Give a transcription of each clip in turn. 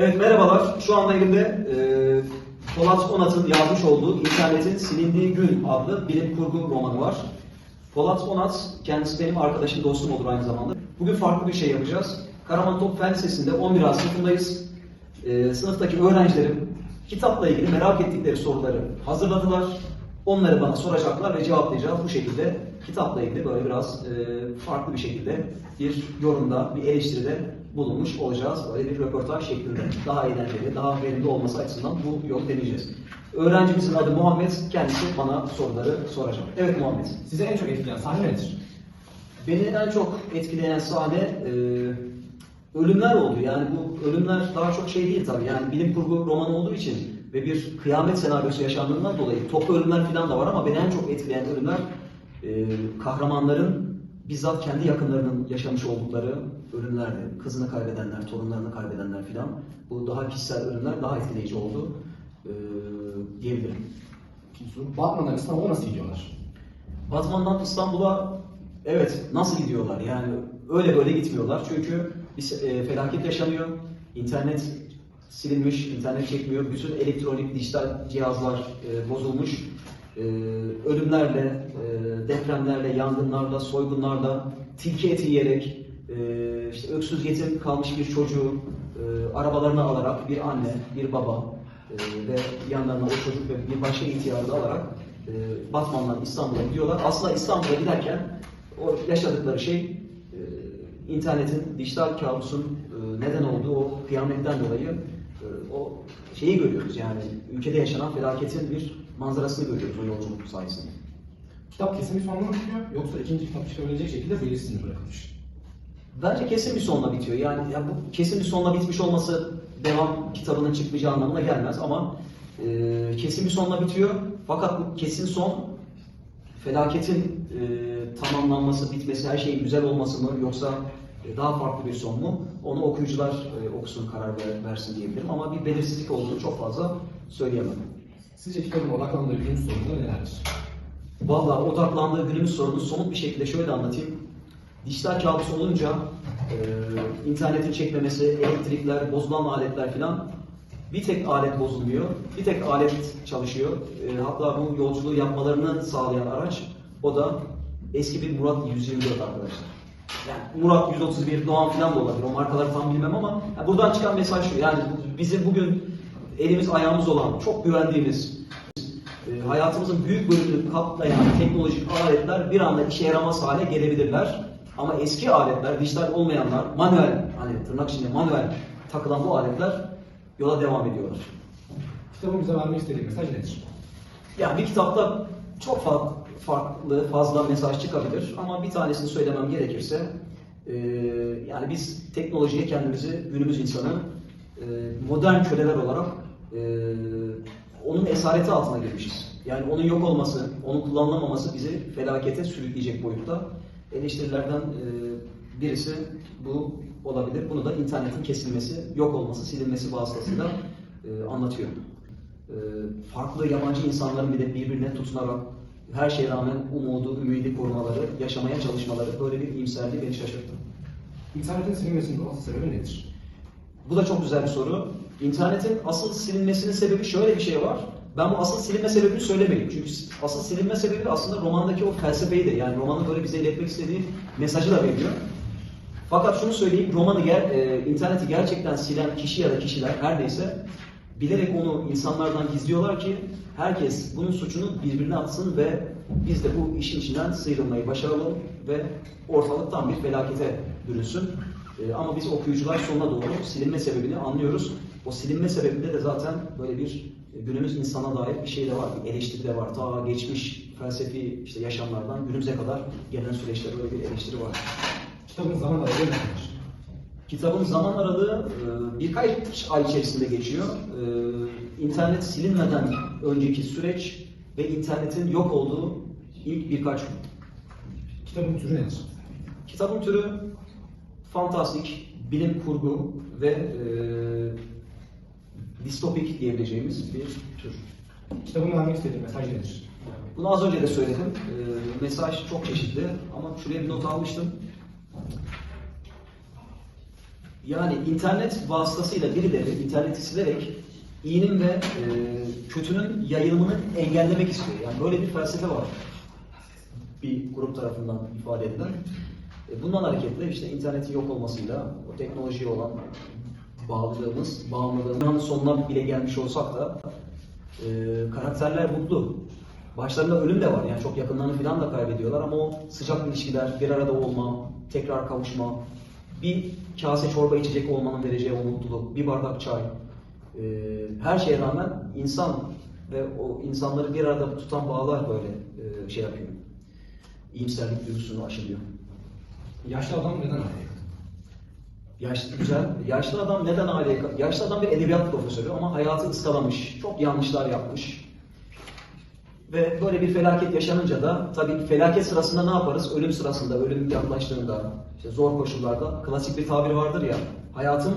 Evet merhabalar. Şu anda elimde e, Polat Onat'ın yazmış olduğu İnternetin Silindiği Gün adlı bilim kurgu romanı var. Polat Onat kendisi benim arkadaşım, dostum olur aynı zamanda. Bugün farklı bir şey yapacağız. Karaman Top Fen Lisesi'nde 11 A sınıfındayız. E, sınıftaki öğrencilerim kitapla ilgili merak ettikleri soruları hazırladılar. Onları bana soracaklar ve cevaplayacağız. Bu şekilde kitapla ilgili böyle biraz e, farklı bir şekilde bir yorumda, bir eleştiride bulunmuş olacağız. Böyle bir röportaj şeklinde. Daha eğlenceli, daha verimli olması açısından bu yolu deneyeceğiz. Öğrencimizin adı Muhammed. Kendisi bana soruları soracak. Evet Muhammed. Size en çok etkileyen sahne nedir? Beni en çok etkileyen sahne e, ölümler oldu. Yani bu ölümler daha çok şey değil tabii. Yani bilim kurgu romanı olduğu için ve bir kıyamet senaryosu yaşandığından dolayı toplu ölümler falan da var ama beni en çok etkileyen ölümler e, kahramanların bizzat kendi yakınlarının yaşamış oldukları ölümlerdi. Kızını kaybedenler, torunlarını kaybedenler filan. Bu daha kişisel ölümler daha etkileyici oldu e, diyebilirim. İkinci soru. Batman'dan İstanbul'a nasıl gidiyorlar? Batman'dan İstanbul'a evet nasıl gidiyorlar? Yani öyle böyle gitmiyorlar. Çünkü bir e, felaket yaşanıyor. İnternet silinmiş, internet çekmiyor. Bütün elektronik, dijital cihazlar e, bozulmuş. E, ölümlerle, e, depremlerle, yangınlarla, soygunlarla, tilki eti yiyerek, e, işte öksüz yetim kalmış bir çocuğu e, arabalarına alarak bir anne, bir baba e, ve yanlarına o çocuk ve bir başka ihtiyarı da alarak e, Batman'dan İstanbul'a gidiyorlar. Aslında İstanbul'a giderken o yaşadıkları şey internetin, dijital kabusun neden olduğu o kıyametten dolayı o şeyi görüyoruz yani ülkede yaşanan felaketin bir manzarasını görüyoruz o yolculuk sayesinde. Kitap kesin bir sonuna mı bitiyor yoksa ikinci kitap çıkabilecek şekilde belirsiz mi bırakılmış? Bence kesin bir sonla bitiyor. Yani ya bu kesin bir sonla bitmiş olması devam kitabının çıkmayacağı anlamına gelmez ama e, kesin bir sonla bitiyor. Fakat bu kesin son felaketin e, tamamlanması, bitmesi, her şeyin güzel olması mı yoksa e, daha farklı bir son mu? Onu okuyucular e, okusun, karar ver- versin diyebilirim ama bir belirsizlik olduğunu çok fazla söyleyemem. Sizce kitabın odaklandığı günümüz sorunları nelerdir? Valla odaklandığı günümüz sorunu somut bir şekilde şöyle anlatayım. Dijital kabus olunca e, internetin çekmemesi, elektrikler, bozulan aletler filan bir tek alet bozulmuyor, bir tek alet çalışıyor. E, hatta bu yolculuğu yapmalarını sağlayan araç o da eski bir Murat 124 arkadaşlar. Yani Murat 131, Doğan filan da olabilir. O markaları tam bilmem ama yani buradan çıkan mesaj şu. Yani bizim bugün elimiz ayağımız olan, çok güvendiğimiz, e, hayatımızın büyük bölümünü kaplayan teknolojik aletler bir anda işe yaramaz hale gelebilirler. Ama eski aletler, dijital olmayanlar, manuel, hani tırnak içinde manuel takılan bu aletler yola devam ediyorlar. Kitabın bize vermek istediği mesaj nedir? Yani bir kitapta çok fa- farklı, fazla mesaj çıkabilir ama bir tanesini söylemem gerekirse e, yani biz teknolojiye kendimizi günümüz insanı e, modern köleler olarak e, onun esareti altına girmişiz. Yani onun yok olması, onun kullanılamaması bizi felakete sürükleyecek boyutta. Eleştirilerden e, birisi bu olabilir. Bunu da internetin kesilmesi, yok olması, silinmesi vasıtasıyla e, anlatıyor. E, farklı yabancı insanların bile birbirine tutunarak her şeye rağmen umudu, ümidi korumaları, yaşamaya çalışmaları böyle bir iyimserliği beni şaşırttı. İnternetin silinmesinin asıl sebebi nedir? Bu da çok güzel bir soru. İnternetin asıl silinmesinin sebebi şöyle bir şey var. Ben bu asıl silinme sebebini söylemeyeyim. Çünkü asıl silinme sebebi aslında romandaki o felsefeyi de yani romanın böyle bize iletmek istediği mesajı da veriyor. Fakat şunu söyleyeyim, romanı, ger e, interneti gerçekten silen kişi ya da kişiler her neyse bilerek onu insanlardan gizliyorlar ki herkes bunun suçunu birbirine atsın ve biz de bu işin içinden sıyrılmayı başaralım ve ortalık tam bir felakete bürünsün. E, ama biz okuyucular sonuna doğru silinme sebebini anlıyoruz. O silinme sebebinde de zaten böyle bir e, günümüz insana dair bir şey de var, bir eleştiri de var. Ta geçmiş felsefi işte yaşamlardan günümüze kadar gelen süreçte böyle bir eleştiri var. Kitabın zaman aralığı nedir? Kitabın zaman aralığı e, birkaç ay içerisinde geçiyor. E, İnternet silinmeden önceki süreç ve internetin yok olduğu ilk birkaç gün. Kitabın türü nedir? Kitabın türü fantastik, bilim kurgu ve distopik diyebileceğimiz bir tür. Kitabın vermek istediği mesaj nedir? Bunu az önce de söyledim. E, mesaj çok çeşitli ama şuraya bir not almıştım. Yani internet vasıtasıyla birileri interneti silerek iyinin ve e, kötünün yayılımını engellemek istiyor. Yani böyle bir felsefe var. Bir grup tarafından ifade edilen. E, bundan hareketle işte internetin yok olmasıyla o teknolojiye olan bağlılığımız, bağımlılığımız sonuna bile gelmiş olsak da e, karakterler mutlu. Başlarında ölüm de var yani çok yakınlarını falan da kaybediyorlar ama o sıcak ilişkiler, bir arada olma, tekrar kavuşma, bir kase çorba içecek olmanın vereceği o mutluluk, bir bardak çay, e, her şeye rağmen insan ve o insanları bir arada tutan bağlar böyle e, şey yapıyor. İyimserlik duygusunu aşılıyor. Yaşlı adam neden ayrı? Yaşlı güzel. Yaşlı adam neden aileye... Yaşlı adam bir edebiyat profesörü ama hayatı ıskalamış. Çok yanlışlar yapmış. Ve böyle bir felaket yaşanınca da tabii felaket sırasında ne yaparız? Ölüm sırasında, ölüm yaklaştığında, işte zor koşullarda klasik bir tabir vardır ya. Hayatım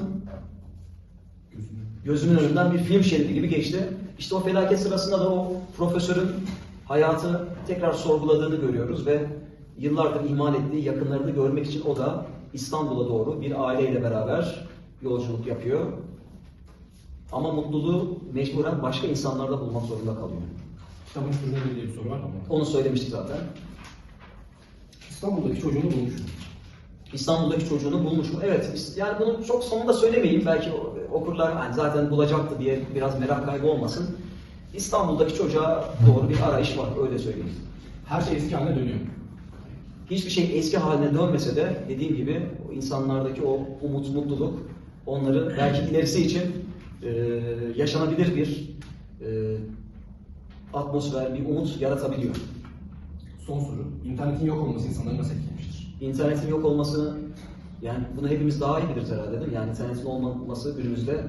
gözümün önünden bir film şeridi gibi geçti. İşte o felaket sırasında da o profesörün hayatı tekrar sorguladığını görüyoruz ve yıllardır ihmal ettiği yakınlarını görmek için o da İstanbul'a doğru bir aileyle beraber yolculuk yapıyor. Ama mutluluğu mecburen başka insanlarda bulmak zorunda kalıyor. Kitabın şurada bir bir soru var ama. Onu söylemiştik zaten. İstanbul'daki çocuğunu bulmuş. İstanbul'daki çocuğunu bulmuş mu? Evet. Yani bunu çok sonunda söylemeyeyim. Belki okurlar hani zaten bulacaktı diye biraz merak kaybı olmasın. İstanbul'daki çocuğa doğru bir arayış var. Öyle söyleyeyim. Her şey eski haline dönüyor. Hiçbir şey eski haline dönmese de dediğim gibi o insanlardaki o umut, mutluluk onları belki ilerisi için e, yaşanabilir bir e, atmosfer, bir umut yaratabiliyor. Son soru. İnternetin yok olması insanları nasıl etkilemiştir? İnternetin yok olması, yani bunu hepimiz daha iyi biliriz herhalde değil mi? Yani internetin olmaması günümüzde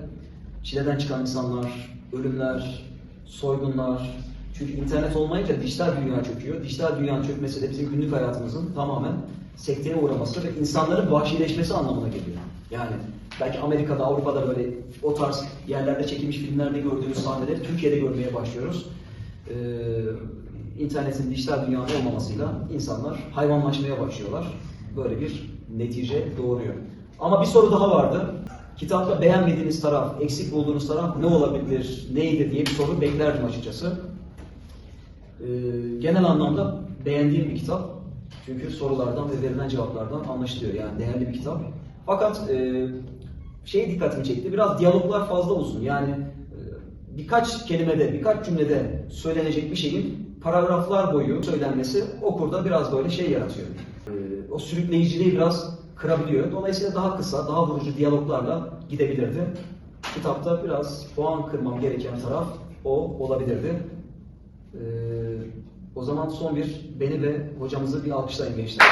çileden çıkan insanlar, ölümler, soygunlar. Çünkü internet olmayınca dijital dünya çöküyor. Dijital dünyanın çökmesi de bizim günlük hayatımızın tamamen sekteye uğraması ve insanların vahşileşmesi anlamına geliyor. Yani belki Amerika'da, Avrupa'da böyle o tarz yerlerde çekilmiş filmlerde gördüğümüz sahneleri Türkiye'de görmeye başlıyoruz. Ee, internetin dijital dünyanın olmamasıyla insanlar hayvanlaşmaya başlıyorlar. Böyle bir netice doğuruyor. Ama bir soru daha vardı. Kitapta beğenmediğiniz taraf, eksik bulduğunuz taraf ne olabilir, neydi diye bir soru beklerdim açıkçası. Ee, genel anlamda beğendiğim bir kitap. Çünkü sorulardan ve verilen cevaplardan anlaşılıyor. Yani değerli bir kitap. Fakat e, şey dikkatimi çekti. Biraz diyaloglar fazla uzun. Yani e, birkaç kelimede, birkaç cümlede söylenecek bir şeyin paragraflar boyu söylenmesi okurda biraz böyle şey yaratıyor. E, o sürükleyiciliği biraz kırabiliyor. Dolayısıyla daha kısa, daha vurucu diyaloglarla gidebilirdi. Kitapta biraz puan kırmam gereken taraf o olabilirdi. Ee, o zaman son bir beni ve hocamızı bir alkışlayın gençler.